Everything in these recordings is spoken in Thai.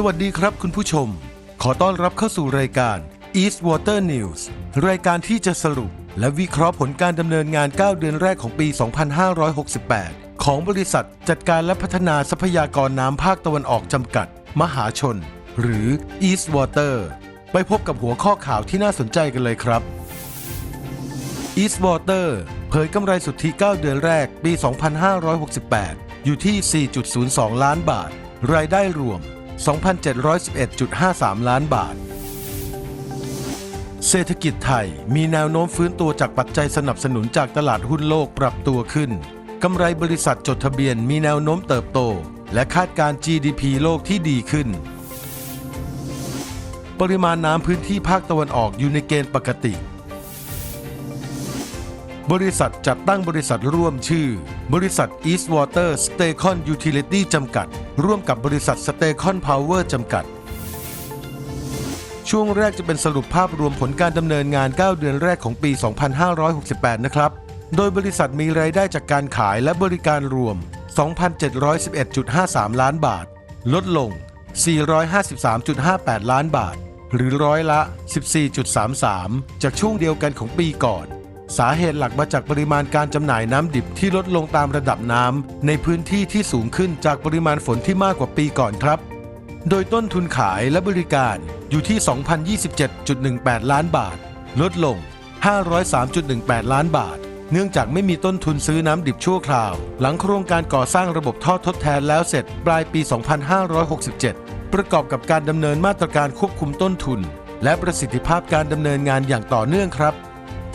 สวัสดีครับคุณผู้ชม ขอต้อนรับเข้าสู่รายการ East Water News รายการที่จะสรุป และวิเคราะห์ผลการดำเนินงาน 9 เดือนแรกของปี 2568 ของบริษัทจัดการและพัฒนาทรัพยากรน้ำภาคตะวันออกจำกัด มหาชน หรือ East Water ไปพบกับหัวข้อข่าวที่น่าสนใจกันเลยครับ East Water เผยกำไรสุทธิ 9 เดือนแรกปี 2568 อยู่ที่ 4.02 ล้านบาท รายได้รวม 2,711.53 ล้านบาท เศรษฐกิจไทยมีแนวโน้มฟื้นตัวจากปัจจัยสนับสนุนจากตลาดหุ้นโลกปรับตัวขึ้น กำไรบริษัทจดทะเบียนมีแนวโน้มเติบโต และคาดการ GDP โลกที่ดีขึ้น ปริมาณน้ำพื้นที่ภาคตะวันออกอยู่ในเกณฑ์ปกติบริษัทจัดตั้งบริษัทร่วมชื่อ บริษัท Eastwater Stacon Utility จำกัด ร่วมกับบริษัท Stacon Power จำกัด ช่วงแรกจะเป็นสรุปภาพรวมผลการดำเนินงาน 9 เดือนแรกของปี 2568 นะครับ โดยบริษัทมีรายได้จากการขายและบริการรวม 2,711.53 ล้านบาท ลดลง 453.58 ล้านบาท หรือร้อยละ 14.33 จากช่วงเดียวกันของปีก่อน สาเหตุหลักมาจากปริมาณการจำหน่ายน้ำดิบที่ลดลงตามระดับน้ำในพื้นที่ที่สูงขึ้นจากปริมาณฝนที่มากกว่าปีก่อนครับ โดยต้นทุนขายและบริการอยู่ที่ 2,027.18 ล้านบาท ลดลง 503.18 ล้านบาท เนื่องจากไม่มีต้นทุนซื้อน้ำดิบชั่วคราว หลังโครงการก่อสร้างระบบท่อทดแทนแล้วเสร็จปลายปี 2567 ประกอบกับการดำเนินมาตรการควบคุมต้นทุน และประสิทธิภาพการดำเนินงานอย่างต่อเนื่องครับ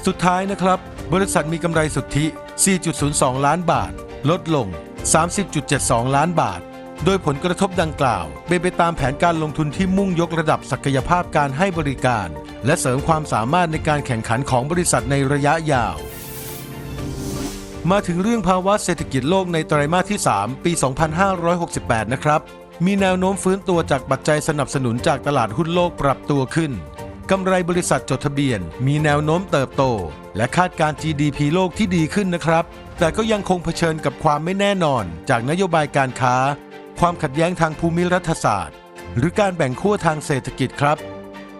สุดท้ายนะครับ บริษัทมีกำไรสุทธิ 4.02 ล้านบาท ลดลง 30.72 ล้านบาท โดยผลกระทบดังกล่าว เป็นไปตามแผนการลงทุนที่มุ่งยกระดับศักยภาพการให้บริการ และเสริมความสามารถในการแข่งขันของบริษัทในระยะยาว มาถึงเรื่องภาวะเศรษฐกิจโลกในไตรมาสที่ 3 ปี 2568 นะครับมีแนวโน้มฟื้นตัวจากปัจจัยสนับสนุนจากตลาดหุ้นโลกปรับตัวขึ้น กำไรบริษัทจดทะเบียน มีแนวโน้มเติบโต และคาดการ GDP โลกที่ดีขึ้นนะครับ แต่ก็ยังคงเผชิญกับความไม่แน่นอน จากนโยบายการค้า ความขัดแย้งทางภูมิรัฐศาสตร์ หรือการแบ่งขั้วทางเศรษฐกิจครับ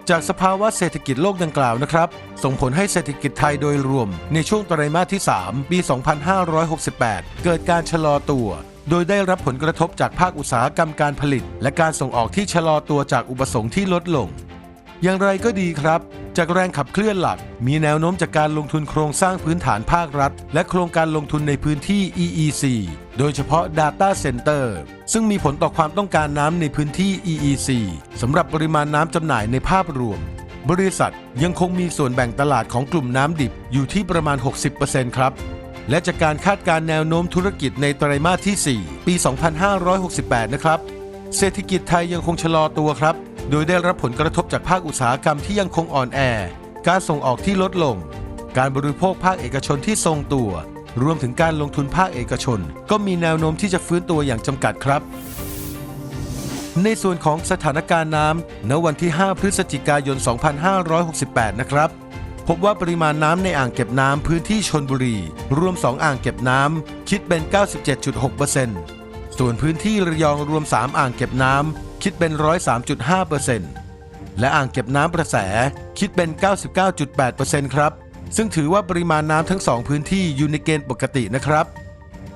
จากสภาวะเศรษฐกิจโลกดังกล่าวนะครับ ส่งผลให้เศรษฐกิจไทยโดยรวม ในช่วงไตรมาสที่ 3 ปี 2568 เกิดการชะลอตัวโดยได้รับผลกระทบจากภาคอุตสาหกรรมการผลิต และการส่งออกที่ชะลอตัวจากอุปสงค์ที่ลดลง อย่างไรก็ดีครับ จากแรงขับเคลื่อนหลัก มีแนวโน้มจากการลงทุนโครงสร้างพื้นฐานภาครัฐ และโครงการลงทุนในพื้นที่ EEC โดยเฉพาะ Data Center ซึ่งมีผลต่อความต้องการน้ำในพื้นที่ EEC สำหรับปริมาณน้ำจำหน่ายในภาพรวม บริษัทยังคงมีส่วนแบ่งตลาดของกลุ่มน้ำดิบอยู่ที่ประมาณ 60%ครับและจากการคาดการณ์แนวโน้มธุรกิจในไตรมาสที่ 4 ปี 2568 นะครับ เศรษฐกิจไทยยังคงชะลอตัวครับ โดยได้รับผลกระทบจากภาคอุตสาหกรรมที่ยังคงอ่อนแอ การส่งออกที่ลดลง การบริโภคภาคเอกชนที่ทรงตัว รวมถึงการลงทุนภาคเอกชน ก็มีแนวโน้มที่จะฟื้นตัวอย่างจำกัดครับ ในส่วนของสถานการณ์น้ำณวันที่ 5 พฤศจิกายน 2568 นะครับพบว่าปริมาณน้ำในอ่างเก็บน้ำพื้นที่ชนบุรี รวม 2 อ่างเก็บน้ำคิดเป็น 97.6%ส่วนพื้นที่ระยองรวม 3 อ่างเก็บน้ำ คิดเป็น 103.5%และอ่างเก็บน้ำประแสคิดเป็น 99.8%ครับ ซึ่งถือว่าปริมาณน้ำทั้ง2พื้นที่อยู่ในเกณฑ์ปกตินะครับ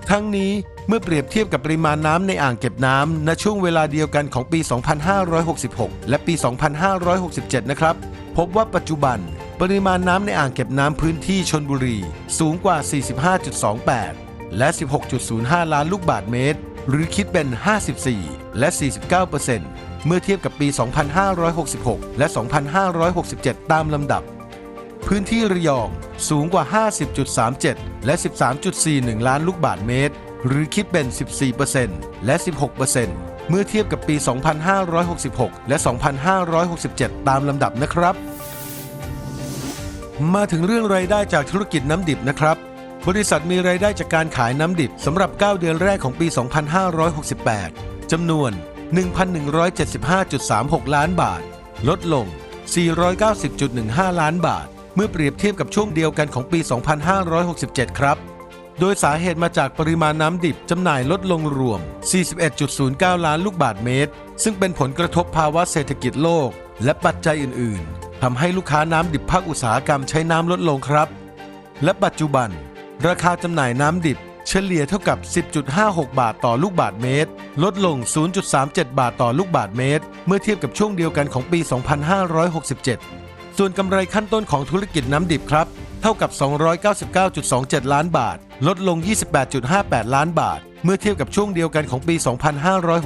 ทั้งนี้เมื่อเปรียบเทียบกับปริมาณน้ำในอ่างเก็บน้ำณช่วงเวลาเดียวกันของปี 2566 และปี 2567 นะครับ พบว่าปัจจุบันปริมาณน้ำในอ่างเก็บน้ำพื้นที่ชนบุรี สูงกว่า 45.28 และ 16.05 ล้านลูกบาทเมตร หรือคิดเป็น 54 และ 49%เมื่อเทียบกับปี 2566 และ 2567 ตามลำดับ พื้นที่ระยองสูงกว่า 50.37 และ 13.41 ล้านลูกบาทเมตร หรือคิดเป็น 14%และ 16%เมื่อเทียบกับปี 2566 และ 2567 ตามลำดับนะครับ มาถึงเรื่องรายได้จากธุรกิจน้ำดิบนะครับ บริษัทมีรายได้จากการขายน้ำดิบสำหรับ 9 เดือนแรกของปี 2568 จำนวน 1,175.36 ล้านบาท ลดลง 490.15 ล้านบาท เมื่อเปรียบเทียบกับช่วงเดียวกันของปี 2567 ครับ โดยสาเหตุมาจากปริมาณน้ำดิบจำหน่ายลดลงรวม 41.09 ล้านลูกบาทเมตร ซึ่งเป็นผลกระทบภาวะเศรษฐกิจโลก และปัจจัยอื่น ๆทำให้ลูกค้าน้ำดิบภาคอุตสาหกรรมใช้น้ำลดลงครับ และปัจจุบัน ราคาจำหน่ายน้ำดิบ เฉลี่ยเท่ากับ 10.56 บาทต่อลูกบาทเมตร ลดลง 0.37 บาทต่อลูกบาทเมตร เมื่อเทียบกับช่วงเดียวกันของปี 2567 ส่วนกำไรขั้นต้นของธุรกิจน้ำดิบครับ เท่ากับ 299.27 ล้านบาท ลดลง 28.58 ล้านบาท เมื่อเทียบกับช่วงเดียวกันของปี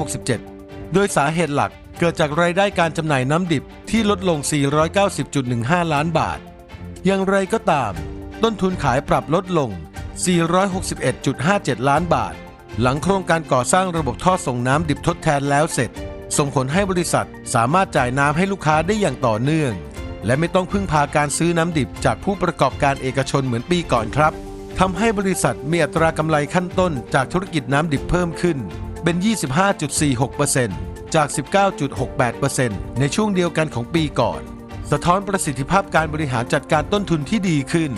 2567 โดยสาเหตุหลักเกิดจากรายได้การจำหน่ายน้ำดิบที่ลดลง 490.15 ล้านบาท อย่างไรก็ตาม ต้นทุนขายปรับลดลง 461.57 ล้านบาท หลังโครงการก่อสร้างระบบท่อส่งน้ำดิบทดแทนแล้วเสร็จ ส่งผลให้บริษัทสามารถจ่ายน้ำให้ลูกค้าได้อย่างต่อเนื่อง และไม่ต้องพึ่งพาการซื้อน้ำดิบจากผู้ประกอบการเอกชนเหมือนปีก่อนครับทำให้บริษัทมีอัตรากำไรขั้นต้นจากธุรกิจน้ำดิบเพิ่มขึ้น เป็น 25.46%จาก 19.68%ในช่วงเดียวกันของปีก่อน สะท้อนประสิทธิภาพการบริหารจัดการต้นทุนที่ดีขึ้น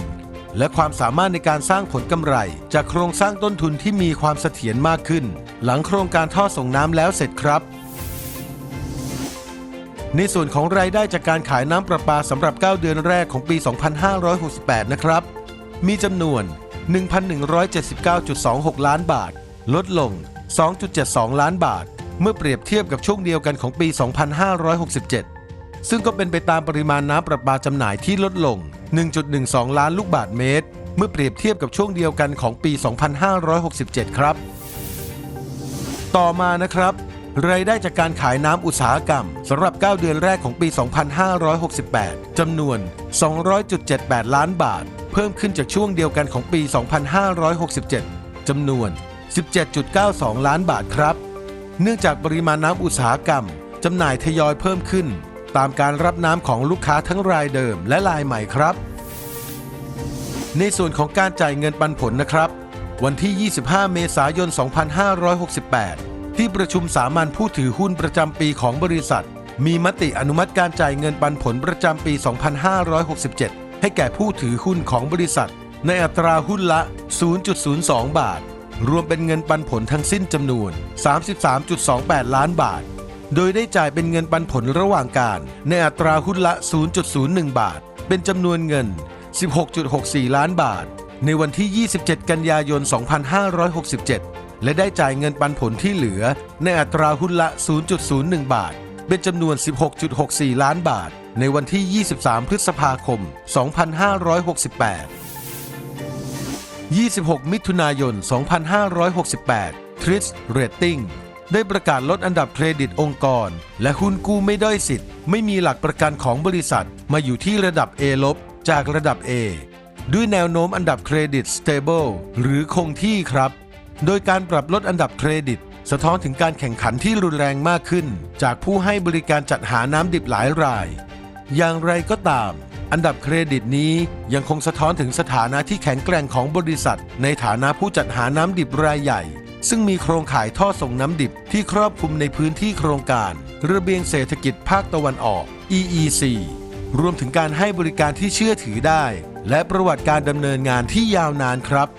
และความสามารถในการสร้างผลกำไร จากโครงสร้างต้นทุนที่มีความเสถียรมากขึ้น หลังโครงการท่อส่งน้ำแล้วเสร็จครับ ในส่วนของรายได้จากการขายน้ำประปาสำหรับ 9 เดือนแรกของปี 2568 นะครับ มีจำนวน 1,179.26 ล้านบาท ลดลง 2.72 ล้านบาท เมื่อเปรียบเทียบกับช่วงเดียวกันของปี 2567 ซึ่งก็เป็นไปตามปริมาณน้ำประปาจำหน่ายที่ลดลง 1.12 ล้านลูกบาทเมตร เมื่อเปรียบเทียบกับช่วงเดียวกันของปี 2567 ครับ ต่อมานะครับรายได้จากการขายน้ำอุตสาหกรรมสำหรับ 9 เดือนแรกของปี 2568 จำนวน 200.78 ล้านบาท เพิ่มขึ้นจากช่วงเดียวกันของปี 2567 จำนวน 17.92 ล้านบาทครับ เนื่องจากปริมาณน้ำอุตสาหกรรมจำหน่ายทยอยเพิ่มขึ้น ตามการรับน้ำของลูกค้าทั้งรายเดิมและรายใหม่ครับ ในส่วนของการจ่ายเงินปันผลนะครับ วันที่ 25 เมษายน 2568 ที่ประชุมสามัญผู้ถือหุ้นประจำปีของบริษัท มีมติอนุมัติการจ่ายเงินปันผลประจำปี 2567 ให้แก่ผู้ถือหุ้นของบริษัท ในอัตราหุ้นละ 0.02 บาท รวมเป็นเงินปันผลทั้งสิ้นจำนวน 33.28 ล้านบาท โดยได้จ่ายเป็นเงินปันผลระหว่างการ ในอัตราหุ้นละ 0.01 บาท เป็นจำนวนเงิน 16.64 ล้านบาท ในวันที่ 27 กันยายน 2567 และได้จ่ายเงินปันผลที่เหลือ ในอัตราหุ้นละ 0.01 บาท เป็นจำนวน 16.64 ล้านบาท ในวันที่ 23 พฤษภาคม 2568 26 มิถุนายน 2568 ทริสเรตติ้ง ได้ประกาศลดอันดับเครดิตองค์กร และหุ้นกู้ไม่ด้อยสิทธิ์ ไม่มีหลักประกันของบริษัท มาอยู่ที่ระดับ A ลบจากระดับ A ด้วยแนวโน้มอันดับเครดิต stable หรือคงที่ครับ โดยการปรับลดอันดับเครดิต สะท้อนถึงการแข่งขันที่รุนแรงมากขึ้น จากผู้ให้บริการจัดหาน้ำดิบหลายราย อย่างไรก็ตาม อันดับเครดิตนี้ยังคงสะท้อนถึงสถานะที่แข็งแกร่งของบริษัท ในฐานะผู้จัดหาน้ำดิบรายใหญ่ ซึ่งมีโครงข่ายท่อส่งน้ำดิบที่ครอบคลุมในพื้นที่โครงการ ระเบียงเศรษฐกิจภาคตะวันออก EEC รวมถึงการให้บริการที่เชื่อถือได้ และประวัติการดำเนินงานที่ยาวนานครับ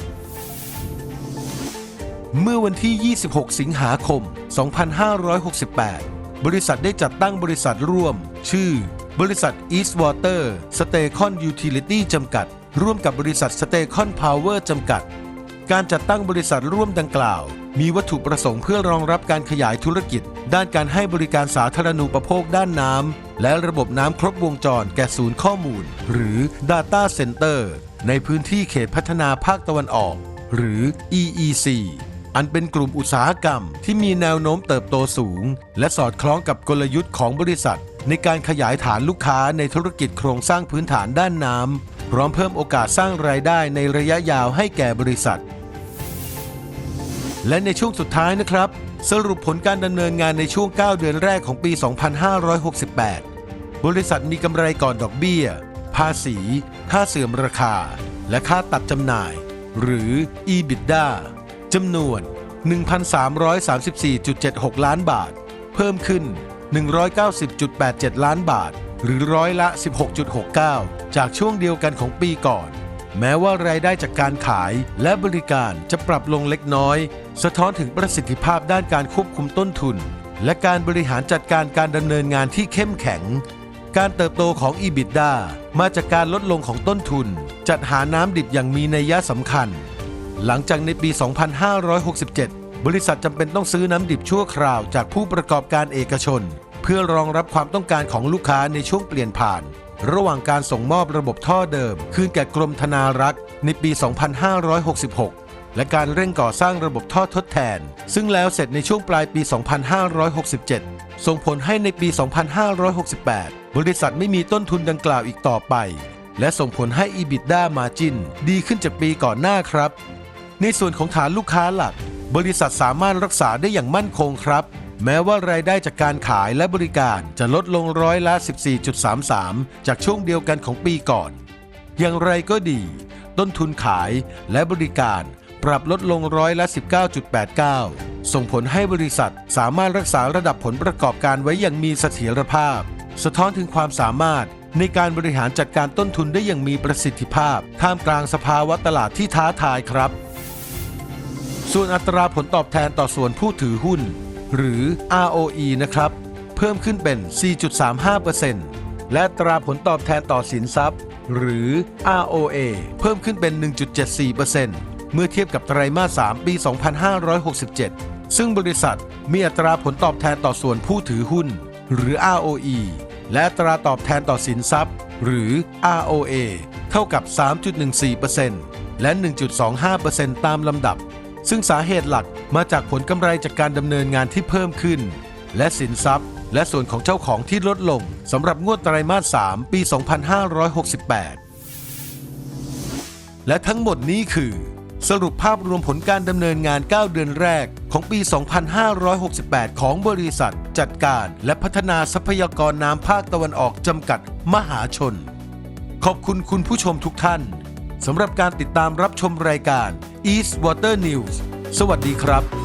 เมื่อวันที่ 26 สิงหาคม 2568 บริษัทได้จัดตั้งบริษัทร่วม ชื่อ บริษัท Eastwater s t a c o n Utility จำกัด ร่วมกับบริษัท s t a c o n Power จำกัด การจัดตั้งบริษัทร่วมดังกล่าว มีวัตถุประสงค์เพื่อรองรับการขยายธุรกิจ ด้านการให้บริการสาธารณูปโภคด้านน้ำและระบบน้ำครบวงจรแก่ศูนย์ข้อมูล หรือ Data Center ในพื้นที่เขตพัฒนาภาคตะวันออก หรือ EEC อันเป็นกลุ่มอุตสาหกรรมที่มีแนวโน้มเติบโตสูง และสอดคล้องกับกลยุทธ์ของบริษัท ในการขยายฐานลูกค้าในธุรกิจโครงสร้างพื้นฐานด้านน้ำพร้อมเพิ่มโอกาสสร้างรายได้ในระยะยาวให้แก่บริษัท และในช่วงสุดท้ายนะครับ สรุปผลการดำเนินงานในช่วง 9 เดือนแรกของปี 2568 บริษัทมีกำไรก่อนดอกเบี้ย ภาษี ค่าเสื่อมราคา และค่าตัดจำหน่าย หรือ EBITDA จำนวน 1,334.76 ล้านบาท เพิ่มขึ้น 190.87 ล้านบาท หรือร้อยละ 16.69 จากช่วงเดียวกันของปีก่อนแม้ว่ารายได้จากการขายและบริการจะปรับลงเล็กน้อย สะท้อนถึงประสิทธิภาพด้านการควบคุมต้นทุน และการบริหารจัดการการดำเนินงานที่เข้มแข็ง การเติบโตของ EBITDA มาจากการลดลงของต้นทุน จัดหาน้ำดิบอย่างมีนัยยะสำคัญ หลังจากในปี 2567 บริษัทจำเป็นต้องซื้อน้ำดิบชั่วคราวจากผู้ประกอบการเอกชน เพื่อรองรับความต้องการของลูกค้าในช่วงเปลี่ยนผ่าน ระหว่างการส่งมอบระบบท่อเดิม คืนแก่กรมธนารักษ์ในปี 2566 และการเร่งก่อสร้างระบบท่อทดแทน ซึ่งแล้วเสร็จในช่วงปลายปี 2567 ส่งผลให้ในปี 2568 บริษัทไม่มีต้นทุนดังกล่าวอีกต่อไป และส่งผลให้ EBITDA Margin ดีขึ้นจากปีก่อนหน้าครับ ในส่วนของฐานลูกค้าหลัก บริษัทสามารถรักษาได้อย่างมั่นคงครับแม้ว่ารายได้จากการขายและบริการจะลดลงร้อยละ 14.33 จากช่วงเดียวกันของปีก่อน อย่างไรก็ดี ต้นทุนขายและบริการ ปรับลดลงร้อยละ 19.89 ส่งผลให้บริษัทสามารถรักษาระดับผลประกอบการไว้อย่างมีเสถียรภาพ สะท้อนถึงความสามารถในการบริหารจัดการต้นทุนได้อย่างมีประสิทธิภาพ ท่ามกลางสภาวะตลาดที่ท้าทายครับ ส่วนอัตราผลตอบแทนต่อส่วนผู้ถือหุ้น หรือ ROE นะครับ เพิ่มขึ้นเป็น 4.35%และอัตราผลตอบแทนต่อสินทรัพย์ หรือ ROA เพิ่มขึ้นเป็น 1.74% เมื่อเทียบกับไตรมาส 3 ปี 2567 ซึ่งบริษัทมีอัตราผลตอบแทนต่อส่วนผู้ถือหุ้น หรือ ROE และอัตราตอบแทนต่อสินทรัพย์ หรือ ROA เท่ากับ 3.14%และ 1.25%ตามลำดับ ซึ่งสาเหตุหลักมาจากผลกำไรจากการดำเนินงานที่เพิ่มขึ้น และสินทรัพย์ และส่วนของเจ้าของที่ลดลงสำหรับงวดไตรมาส 3 ปี 2568 และทั้งหมดนี้คือ สรุปภาพรวมผลการดำเนินงาน 9 เดือนแรกของปี 2568 ของบริษัท จัดการและพัฒนาทรัพยากรน้ำภาคตะวันออกจำกัดมหาชน ขอบคุณคุณผู้ชมทุกท่านสำหรับการติดตามรับชมรายการ East Water News สวัสดีครับ